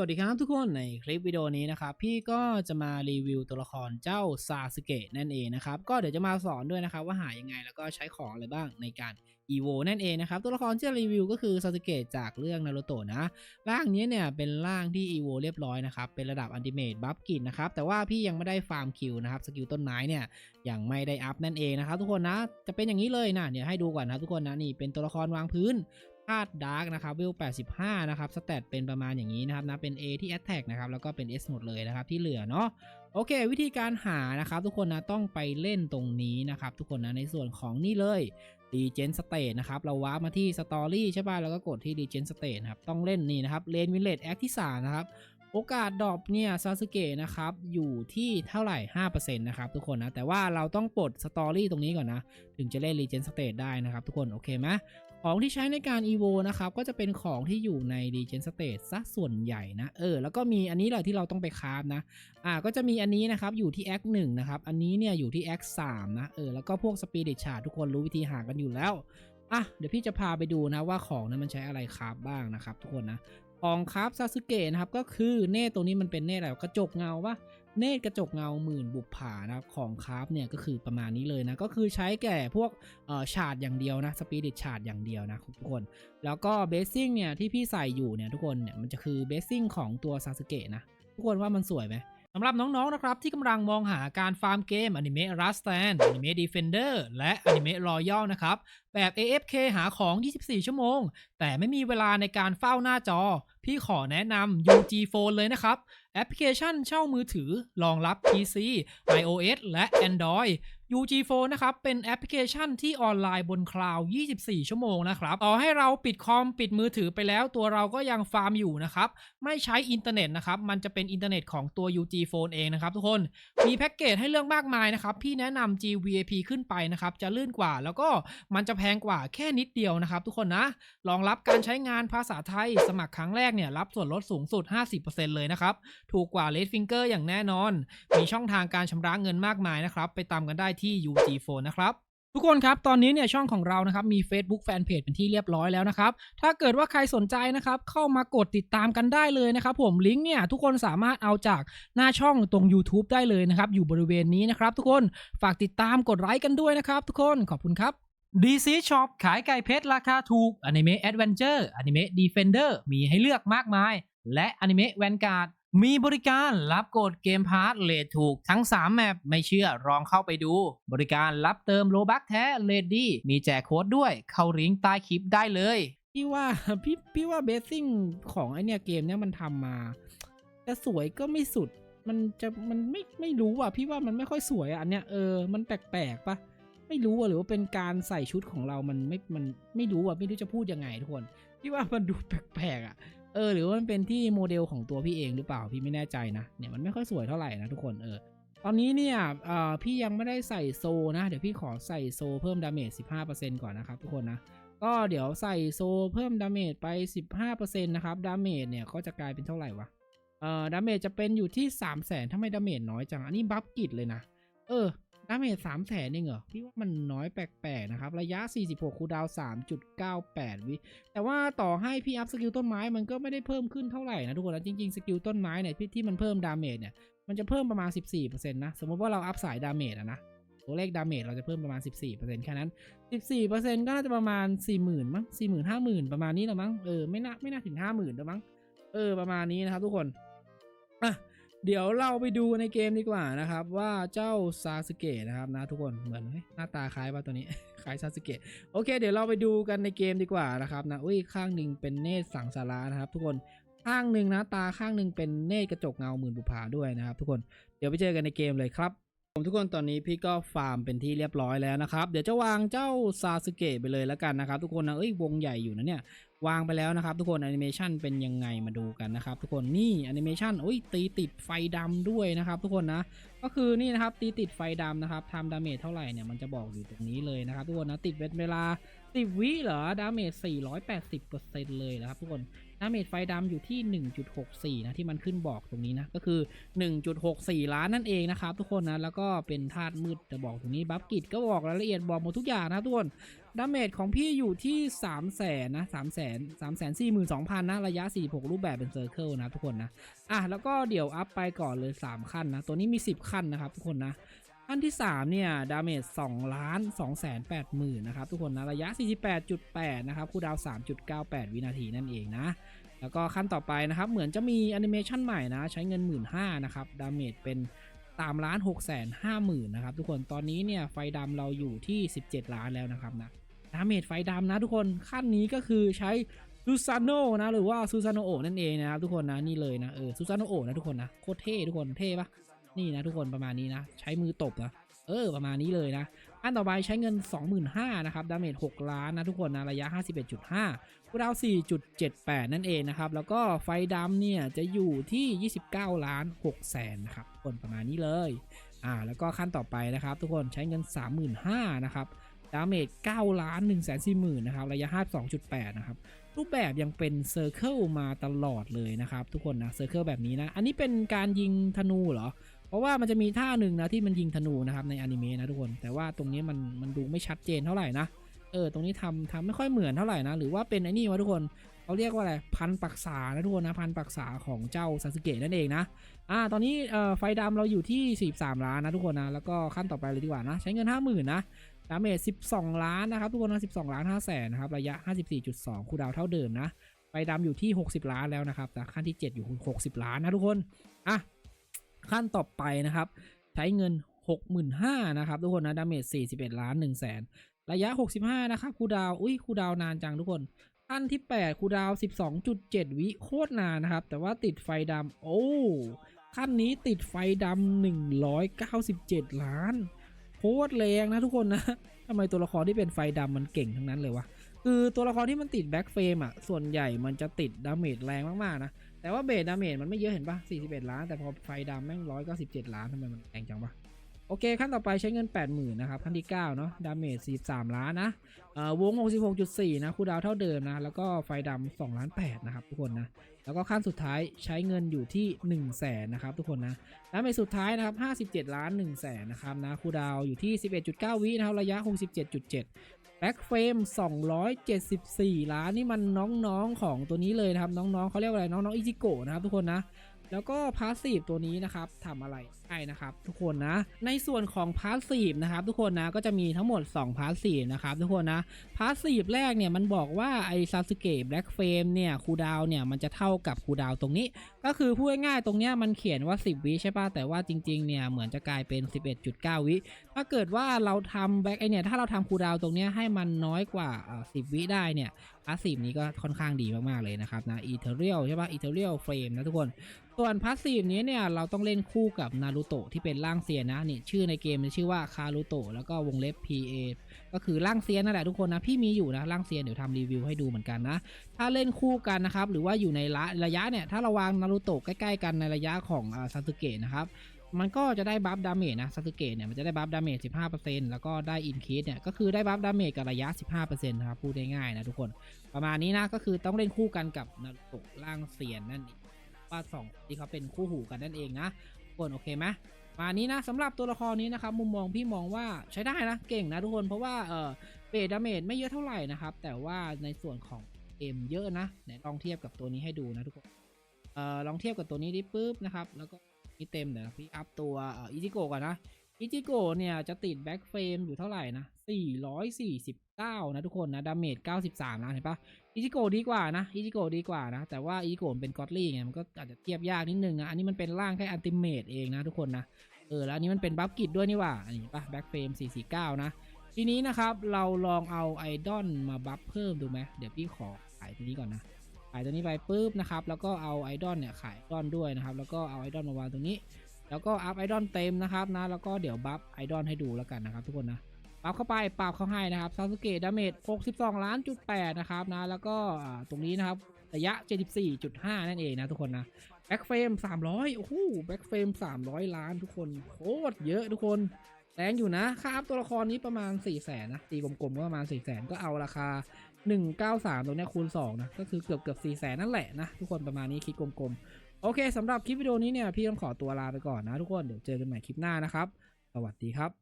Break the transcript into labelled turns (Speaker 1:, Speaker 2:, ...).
Speaker 1: สวัสดีครับทุกคนในคลิปวิดีโอนี้นะครับ พี่ก็จะมารีวิวตัวละครเจ้าซาสึเกะนั่นเองนะครับก็เดี๋ยวจะมาสอนด้วยนะครับว่าหายังไงแล้วก็ใช้ของอะไรบ้างในการอีโวนั่นเองนะครับตัวละครที่จะรีวิวก็คือซาสึเกะจากเรื่องนารูโตะนะร่างนี้เนี่ยเป็นร่างที่อีโวเรียบร้อยนะครับเป็นระดับอันติเมตบัฟกินนะครับแต่ว่าพี่ยังไม่ได้ฟาร์มคิวนะครับสกิลต้นไม้เนี่ยยังไม่ได้อัพนั่นเองนะครับทุกคนนะจะเป็นอย่างนี้เลยนะเดี๋ยวให้ดูก่อนนะทุกคนนะนี่เป็นตัวละครวางพื้น ธาตุดาร์กนะครับเวล85 นะครับ สเตตเป็นประมาณอย่างนี้นะครับนะเป็น A ที่ Attack นะครับ แล้วก็เป็น S หมดเลยนะครับ ที่เหลือเนาะโอเค วิธีการหานะครับ ทุกคนนะต้องไปเล่นตรงนี้นะครับ ทุกคนนะในส่วนของนี่เลย Regen State นะครับ เราว้ามาที่ Story ใช่ป่ะแล้วก็กดที่ Regen State นะครับ ต้องเล่นนี่นะครับเลนวิลเลตแอคที่ 3 นะครับโอกาสดรอปเนี่ยซาสึเกะนะครับ อยู่ที่เท่าไหร่ 5%นะครับทุกคนนะ แต่ว่าเราต้องปลด Story ตรงนี้ก่อนนะ ถึงจะเล่น Regen State ได้นะครับทุกคน โอเคไหม ของที่ใช้ในการ EVO นะครับก็จะเป็นของที่อยู่ใน Regen State ซะส่วนใหญ่นะเออแล้วก็มีอันนี้แหละที่เราต้องไปคราฟนะอ่าก็จะมีอันนี้นะครับอยู่ที่ Act 1นะครับอันนี้เนี่ยอยู่ที่ Act 3นะเออแล้วก็พวก Spirit Shard ทุกคนรู้วิธีหากันอยู่แล้วอะเดี๋ยวพี่จะพาไปดูนะว่าของนั้นมันใช้อะไรคราฟบ้างนะครับทุกคนนะของคราฟซาสึเกะนะครับก็คือเนตตัวนี้มันเป็นเนตอะไรกระจกเงาปะ เนตรกระจกเงาหมื่นบุปผานะครับของคราฟเนี่ยก็คือประมาณนี้เลยนะ ก็คือใช้แก่พวกเอ่อฉาดอย่างเดียวนะสปิริตฉาดอย่างเดียวนะทุกคน แล้วก็เบสซิ่งเนี่ยที่พี่ใส่อยู่เนี่ยทุกคนเนี่ยมันจะคือเบสซิ่งของตัวซาสึเกะนะ ทุกคนว่ามันสวยไหมสำหรับน้องๆ นะครับ ที่กำลังมองหาการฟาร์มเกมอนิเมะรัสแตนอนิเมะดีเฟนเดอร์และอนิเมะรอยัลนะครับ แบบ AFK หาของ 24 ชั่วโมง แต่ไม่มีเวลาในการเฝ้าหน้าจอพี่ขอแนะนำ UG Phone เลยนะครับ แอปพลิเคชันเช่ามือถือรองรับ PC iOS และ Android UG Phone นะครับ เป็นแอปพลิเคชันที่ออนไลน์บนคลาวด์ 24 ชั่วโมงนะครับ ต่อให้เราปิดคอมปิดมือถือไปแล้ว ตัวเราก็ยังฟาร์มอยู่นะครับ ไม่ใช้อินเทอร์เน็ตนะครับ มันจะเป็นอินเทอร์เน็ตของตัว UG Phone เองนะครับทุกคน มีแพ็กเกจให้เลือกมากมายนะครับ พี่แนะนำ GVAP ขึ้นไปนะครับ จะลื่นกว่า แล้วก็มันจะแพงกว่าแค่นิดเดียวนะครับ ทุกคนนะ รองรับการใช้งานภาษาไทย สมัครครั้งแรกเนี่ยรับส่วนลดสูงสุด 50%เลยนะครับ ถูกกว่า Red Finger อย่างแน่นอน มีช่องทางการชำระเงินมากมายนะครับ ไปตามกันได้ที่ UG Phone นะครับทุกคนครับ ตอนนี้เนี่ยช่องของเรานะครับมี Facebook Fanpage เป็นที่เรียบร้อยแล้วนะครับ ถ้าเกิดว่าใครสนใจนะครับเข้ามากดติดตามกันได้เลยนะครับผมลิงก์เนี่ยทุกคนสามารถเอาจากหน้าช่องตรง YouTube ได้เลยนะครับ อยู่บริเวณนี้นะครับทุกคนฝากติดตามกดไลค์กันด้วยนะครับทุกคนขอบคุณครับ DC Shop ขายไก่เพชรราคาถูก Anime Adventure Anime Defender มีให้เลือกมากมาย และ Anime Vanguard มีบริการรับกดเกมพาร์ทเลทถูกทั้ง 3 แมปไม่เชื่อลองเข้าไปดู บริการรับเติมโลบักแท้เลดดี้มีแจกโค้ดด้วยเข้าลิงก์ใต้คลิปได้เลย พี่ว่าพี่พี่ว่าเบสซิ่งของไอเนี่ยเกมเนี้ยมันทำมาจะสวยก็ไม่สุดมันจะมันไม่ไม่รู้อะพี่ว่ามันไม่ค่อยสวยอะอันเนี้ยเออมันแปลกๆปะ ไม่รู้อะหรือว่าเป็นการใส่ชุดของเรามันไม่มันไม่รู้อะไม่รู้จะพูดยังไงทุกคนพี่ว่ามันดูแปลกๆอะเออหรือว่ามันเป็นที่โมเดลของตัวพี่เองหรือเปล่าพี่ไม่แน่ใจนะเนี่ยมันไม่ค่อยสวยเท่าไหร่นะทุกคนเออตอนนี้เนี่ยเอ่อพี่ยังไม่ได้ใส่โซนะ เดี๋ยวพี่ขอใส่โซเพิ่มดาเมจ 15%ก่อนนะครับทุกคนนะ ก็เดี๋ยวใส่โซเพิ่มดาเมจไป 15%นะครับ ดาเมจเนี่ยก็จะกลายเป็นเท่าไหร่วะ เอ่อ ดาเมจจะเป็นอยู่ที่ 3 0 0 0 0 0ทำไมดาเมจน้อยจัง อันนี้บัฟกิดเลยนะ เออ ดาเมจ3 0 0 0 0 0เองเหรอ พี่ว่ามันน้อยแปลกๆนะครับ ระยะ 46คูดาว 3.98 วิ แต่ว่าต่อให้พี่อัพสกิลต้นไม้มันก็ไม่ได้เพิ่มขึ้นเท่าไหร่นะทุกคนนะจริงๆ สกิลต้นไม้เนี่ยที่ที่มันเพิ่มดาเมจเนี่ย มันจะเพิ่มประมาณ 14%นะ สมมติว่าเราอัพสายดาเมจอะนะตัวเลขดาเมจเราจะเพิ่มประมาณ 14%แค่นั้น 14%ก็น่าจะประมาณ 40,000 มั้ง 40,000 50,000 ประมาณนี้ละมั้ง เออ ไม่น่า ไม่น่าถึง 50,000ล้วมั้ง เออ ประมาณนี้นะครับทุกคน อะ เดี๋ยวเราไปดูในเกมดีกว่านะครับ ว่าเจ้าซาสึเกะนะครับนะทุกคนเหมือนหน้าตาคล้ายป่ะตัวนี้ คล้ายซาสึเกะโอเค เดี๋ยวเราไปดูกันในเกมดีกว่านะครับนะอุ้ยข้างหนึ่งเป็นเนตรสังสารานะครับ ทุกคนข้างหนึ่งนะตาข้างหนึ่งเป็นเนตรกระจกเงาหมื่นบุพาด้วยนะครับ ทุกคนเดี๋ยวไปเจอกันในเกมเลยครับ ทุกคนตอนนี้พี่ก็ฟาร์มเป็นที่เรียบร้อยแล้วนะครับ เดี๋ยวจะวางเจ้าซาสึเกะไปเลยแล้วกันนะครับ ทุกคนนะเอ้ยวงใหญ่อยู่นะเนี่ยวางไปแล้วนะครับ ทุกคนแอนิเมชันเป็นยังไงมาดูกันนะครับ ทุกคนนี่แอนิเมชันอุ้ยตีติดไฟดำด้วยนะครับ ทุกคนนะก็คือนี่นะครับตีติดไฟดำนะครับทำดาเมจเท่าไหร่เนี่ยมันจะบอกอยู่ตรงนี้เลยนะครับ ทุกคนนะติดเป็นเวลา10วิเหรอดาเมจ480%เลยนะครับทุกคน ดาเมจไฟดำอยู่ที่ 1.64 นะ ที่มันขึ้นบอกตรงนี้นะ ก็คือ 1.64 ล้านนั่นเองนะครับทุกคนนะ แล้วก็เป็นธาตุมืดจะบอกตรงนี้ บัฟกิจก็บอกรายละเอียดบอกหมดทุกอย่างนะทุกคน ดาเมจของพี่อยู่ที่ 3 0 0แสนนะ3 0 0แสน3 4 2 0 0 0 นะ ระยะ 46 รูปแบบเป็นเซอร์เคิลนะทุกคนนะ อะ แล้วก็เดี๋ยวอัพไปก่อนเลย 3 ขั้นนะ ตัวนี้มี 10 ขั้นนะครับทุกคนนะ ขั้นที่ 3 เนี่ย ดาเมจ2ล้าน2แสน8หมื่นนะครับ ทุกคนนะ ระยะ 48.8 นะครับ คูลดาว 3.98 วินาทีนั่นเองนะ แล้วก็ขั้นต่อไปนะครับ เหมือนจะมีแอนิเมชันใหม่นะ ใช้เงิน 1 5ื่นนะครับ ดาเมจเป็น3ล้าน6แสน5หมื่นนะครับ ทุกคนตอนนี้เนี่ย ไฟดำเราอยู่ที่ 17 ล้านแล้วนะครับนะ ดาเมจไฟดำนะทุกคนขั้นนี้ก็คือใช้ซูซานโนนะหรือว่าซูซานโอนั่นเองนะครับทุกคนนะนี่เลยนะเออซูซานโนโอนะทุกคนนะโคตรเท่ทุกคนเท่ปะ นี่นะทุกคนประมาณนี้นะ ใช้มือตบนะ เออ ประมาณนี้เลยนะ อันต่อไปใช้เงิน 25,000นะครับ ดาเมจ6ล้านนะทุกคนนะ ระยะ 51.5คูลดาว 4.78 นั่นเองนะครับ แล้วก็ไฟดำเนี่ยจะอยู่ที่ 29 ล้าน6แสนนะครับคนประมาณนี้เลย อ่า แล้วก็ขั้นต่อไปนะครับ ทุกคนใช้เงิน 35,000นะครับดาเมจ9ล้าน1 4 0 0 0 0นะครับ ระยะ 52.8 นะครับ รูปแบบยังเป็นเซอร์เคิลมาตลอดเลยนะครับ ทุกคนนะ เซอร์เคิลแบบนี้นะ อันนี้เป็นการยิงธนูเหรอ เพราะว่ามันจะมีท่าหนึ่งนะที่มันยิงธนูนะครับในอนิเมะนะทุกคน แต่ว่าตรงนี้มันมันดูไม่ชัดเจนเท่าไหร่นะ เออ ตรงนี้ทำทำไม่ค่อยเหมือนเท่าไหร่นะ หรือว่าเป็นไอ้นี่วะทุกคนเขาเรียกว่าอะไรพันปักษานะทุกคนนะพันปักษาของเจ้าซาสึเกะนั่นเองนะ อ่า ตอนนี้เอ่อไฟดำเราอยู่ที่ 43 ล้านนะทุกคนนะ แล้วก็ขั้นต่อไปเลยดีกว่านะ ใช้เงิน 50,000นะดาเมจ12 ล้านนะครับทุกคนนะ12 ล้าน5แสนนะครับระยะ 54.2 คูดาวเท่าเดิมนะไฟดำอยู่ที่ 60 ล้านแล้วนะครับแต่ขั้นที่ 7 อยู่ 60 ล้านนะทุกคน อะ ขั้นต่อไปนะครับ ใช้เงิน 65,000นะครับ ทุกคนนะดาเมจ41 ล้าน1แสนระยะ 65 นะครับคูดาวอุ้ยคูดาวนานจังทุกคนขั้นที่ 8คูดาว 12.7 วิโคตรนานนะครับ แต่ว่าติดไฟดำโอ้ขั้นนี้ติดไฟดำ197 ล้านโคตรแรงนะทุกคนนะทำไมตัวละครที่เป็นไฟดำมันเก่งทั้งนั้นเลยวะคือตัวละครที่มันติดแบ็กเฟรมอะส่วนใหญ่มันจะติดดาเมจแรงมากๆนะ แต่ว่าเบสดาเมจมันไม่เยอะเห็นปะ41 ล้าน แต่พอไฟดำแม่ง197ล้านทำไมมันแรงจังวะโอเค ขั้นต่อไปใช้เงิน 80,000นะครับขั้นที่ 9 เนาะดาเมจ43 ล้านนะเอ่อวง 66.4 นะคูดาวเท่าเดิมนะ แล้วก็ไฟดำ2ล้าน8นะครับทุกคนนะ แล้วก็ขั้นสุดท้ายใช้เงินอยู่ที่ 1 0 0 0 0แสนนะครับทุกคนนะดาเมจสุดท้ายนะครับ 57 ล้าน1 0 0 0 0แสนนะครับนะคูดาวอยู่ที่ 11.9 วินะครับระยะ 67.7 แบ็กเฟรม274 ล้านนี่มันน้องๆของตัวนี้เลยนะครับ น้องๆเขาเรียกว่าอะไรน้องๆอิจิโกะนะครับทุกคนนะ แล้วก็พาสซีฟตัวนี้นะครับทำอะไรได้นะครับ ทุกคนนะ ในส่วนของพาสซีฟนะครับ ทุกคนนะก็จะมีทั้งหมด2พาสซีฟนะครับ ทุกคนนะพาสซีฟแรกเนี่ยมันบอกว่าไอซาสึเกะแบล็กเฟมเนี่ยคูดาวเนี่ยมันจะเท่ากับคูดาวตรงนี้ ก็คือพูดง่ายๆตรงเนี้ยมันเขียนว่า 10 วิใช่ป่ะแต่ว่าจริงๆเนี่ยเหมือนจะกลายเป็น 11.9 วิ ถ้าเกิดว่าเราทำแบ็กไอเนี่ย ถ้าเราทำคูดาวตรงเนี้ยให้มันน้อยกว่าเอ่อ10วิได้เนี่ยพาสซีฟนี้ก็ค่อนข้างดีมากๆเลยนะครับนะอีเทเรียลใช่ปะอีเทเรียลเฟรมนะทุกคน ส่วนพาสซีฟนี้เนี่ยเราต้องเล่นคู่กับนารูโตะที่เป็นร่างเซียนนะนี่ชื่อในเกมมันชื่อว่าคารูโตะแล้วก็วงเล็บ PA ก็คือร่างเซียนนั่นแหละทุกคนนะพี่มีอยู่นะร่างเซียนเดี๋ยวทำรีวิวให้ดูเหมือนกันนะ ถ้าเล่นคู่กันนะครับหรือว่าอยู่ในระระยะเนี่ยถ้าเราวางนารูโตะใกล้ๆกันในระยะของซาสึเกะนะครับ มันก็จะได้บัฟดาเมจนะซาสึเกะเนี่ยมันจะได้บัฟดาเมจ 15%แล้วก็ได้อินคีสเนี่ยก็คือได้บัฟดาเมจกับระยะ 15%นะครับพูดได้ง่ายนะทุกคนประมาณนี้นะก็คือต้องเล่นคู่กันกับนารูโตะร่างเซียนนั่นว่าสองที่เขาเป็นคู่หูกันนั่นเองนะทุกคนโอเคไหมประมาณนี้นะสำหรับตัวละครนี้นะครับมุมมองพี่มองว่าใช้ได้นะเก่งนะทุกคนเพราะว่าเออเบสดาเมจไม่เยอะเท่าไหร่นะครับแต่ว่าในส่วนของเอ็มเยอะนะไหนลองเทียบกับตัวนี้ให้ดูนะทุกคนเอ่อลองเทียบกับตัวนี้ดิปุ๊บนะครับแล้วก็ นี่เต็มเดี๋ยวพี่อัพตัวอิจิโกก่อนนะอิจิโกเนี่ยจะติดแบ็กเฟรมอยู่เท่าไหร่นะ 449 นะทุกคนนะดาเมจ 93 นะเห็นปะอิจิโกดีกว่านะอิจิโกดีกว่านะ แต่ว่าอิจิโกเป็นกอตลี่ไงมันก็อาจจะเทียบยากนิดนึงนะอันนี้มันเป็นร่างแค่อันติเมตเองนะทุกคนนะ เออแล้วอันนี้มันเป็นบัฟกิดด้วยนี่ว่าอันนี้ปะแบ็กเฟรม 449 นะทีนี้นะครับเราลองเอาไอดอลมาบัฟเพิ่มดูไหมเดี๋ยวพี่ขอขายตัวนี้ก่อนนะายตัวนี้ไปปุ๊บนะครับ แล้วก็เอาไอดอลเนี่ยขายดอลด้วยนะครับ แล้วก็เอาไอดอลมาวางตรงนี้ แล้วก็อัพไอดอลเต็มนะครับนะ แล้วก็เดี๋ยวบัฟไอดอลให้ดูแล้วกันนะครับ ทุกคนนะบัฟเข้าไปปรับเข้าให้นะครับซาสเกะดาเมจ62 ล้านจุด8นะครับนะ แล้วก็ตรงนี้นะครับระยะ 74.5 นั่นเองนะทุกคนนะแบ็กเฟรม300 โอ้โหแบ็กเฟรม300 ล้านทุกคนโคตรเยอะทุกคนแรงอยู่นะค่าอัพตัวละครนี้ประมาณ4ี่แสนนะตีกลมๆก็ประมาณ4ี่แสนก็เอาราคา 193 ตรงเนี้ยคูณ 2 นะ ก็คือเกือบเกือบ4ี่แสนนั่นแหละนะ ทุกคนประมาณนี้คิดกลมๆ โอเคสำหรับคลิปวิดีโอนี้เนี่ย พี่ต้องขอตัวลาไปก่อนนะทุกคน เดี๋ยวเจอกันใหม่คลิปหน้านะครับ สวัสดีครับ